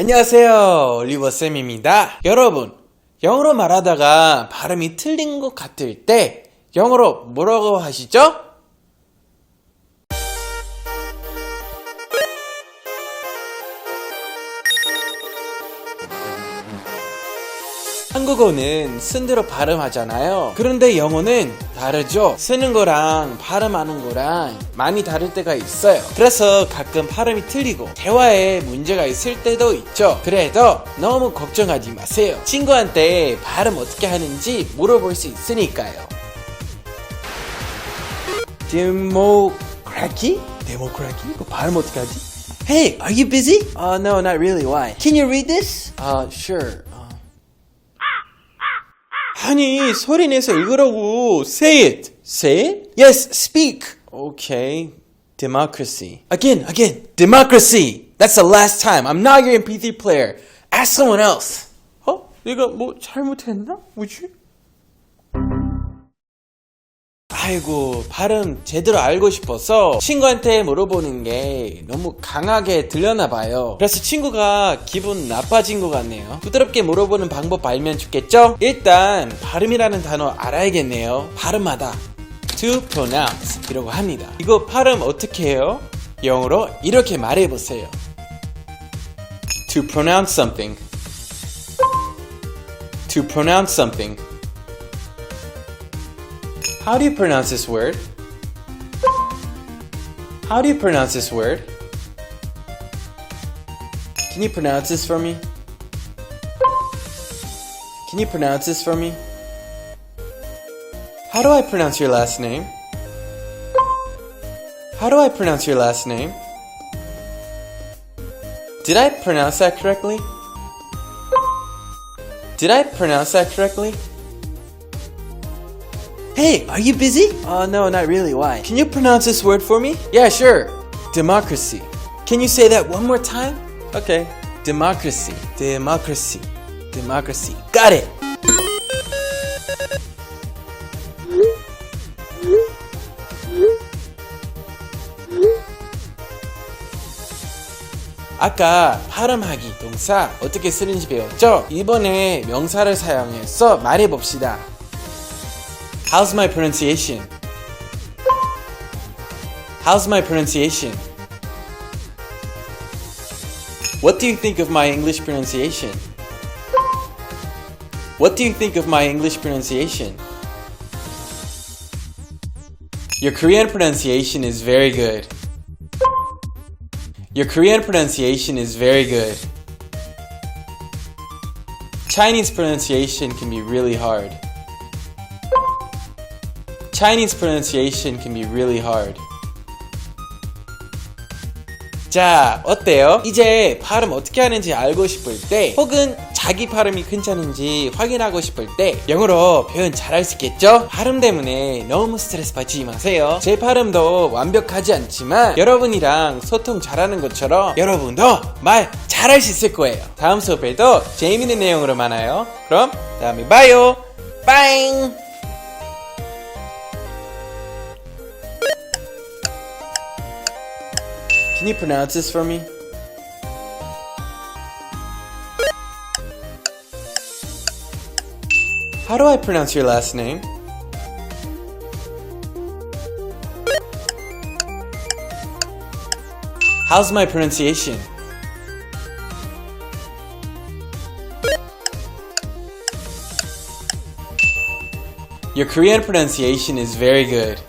안녕하세요. 올리버쌤입니다. 여러분, 영어로 말하다가 발음이 틀린 것 같을 때 영어로 뭐라고 하시죠? 한국어는 쓴 대로 발음하잖아요. 그런데 영어는 다르죠. 쓰는 거랑 발음하는 거랑 많이 다를 때가 있어요. 그래서 가끔 발음이 틀리고 대화에 문제가 있을 때도 있죠. 그래도 너무 걱정하지 마세요. 친구한테 발음 어떻게 하는지 물어볼 수 있으니까요. 데모크라키? 데모크라키? 그 발음 어떻게 하지? Hey, are you busy? Uh, no, not really. Why? Can you read this? Uh, sure. Uh, 아니 소리 내서 읽으라고 Say it Say it? Yes, speak Okay Democracy Again, again Democracy That's the last time I'm not your MP3 player Ask someone else 어? 내가 뭐 잘못했나? 뭐지? 아이고 발음 제대로 알고 싶어서 친구한테 물어보는 게 너무 강하게 들렸나 봐요. 그래서 친구가 기분 나빠진 것 같네요. 부드럽게 물어보는 방법 알면 좋겠죠? 일단 발음이라는 단어 알아야겠네요. 발음하다. to pronounce 이라고 합니다. 이거 발음 어떻게 해요? 영어로 이렇게 말해보세요. to pronounce something. to pronounce something How do you pronounce this word? How do you pronounce this word? Can you pronounce this for me? Can you pronounce this for me? How do I pronounce your last name? How do I pronounce your last name? Did I pronounce that correctly? Did I pronounce that correctly? Hey, are you busy? Uh, no, not really. Why? Can you pronounce this word for me? Yeah, sure. Democracy. Can you say that one more time? Okay. Democracy. Democracy. Democracy. Got it. 아까 발음하기 동사 어떻게 쓰는지 배웠죠? 이번에 명사를 사용해서 말해봅시다. How's my pronunciation? How's my pronunciation? What do you think of my English pronunciation? What do you think of my English pronunciation? Your Korean pronunciation is very good. Your Korean pronunciation is very good. Chinese pronunciation can be really hard. Chinese pronunciation can be really hard. 자, 어때요? 이제 발음 어떻게 하는지 알고 싶을 때, 혹은 자기 발음이 괜찮은지 확인하고 싶을 때, 영어로 표현 잘할 수 있겠죠? 발음 때문에 너무 스트레스 받지 마세요. 제 발음도 완벽하지 않지만, 여러분이랑 소통 잘하는 것처럼, 여러분도 말 잘할 수 있을 거예요. 다음 수업에도 재미있는 내용으로 만나요. 그럼, 다음에 봐요. 빠잉! Can you pronounce this for me? How do I pronounce your last name? How's my pronunciation? Your Korean pronunciation is very good.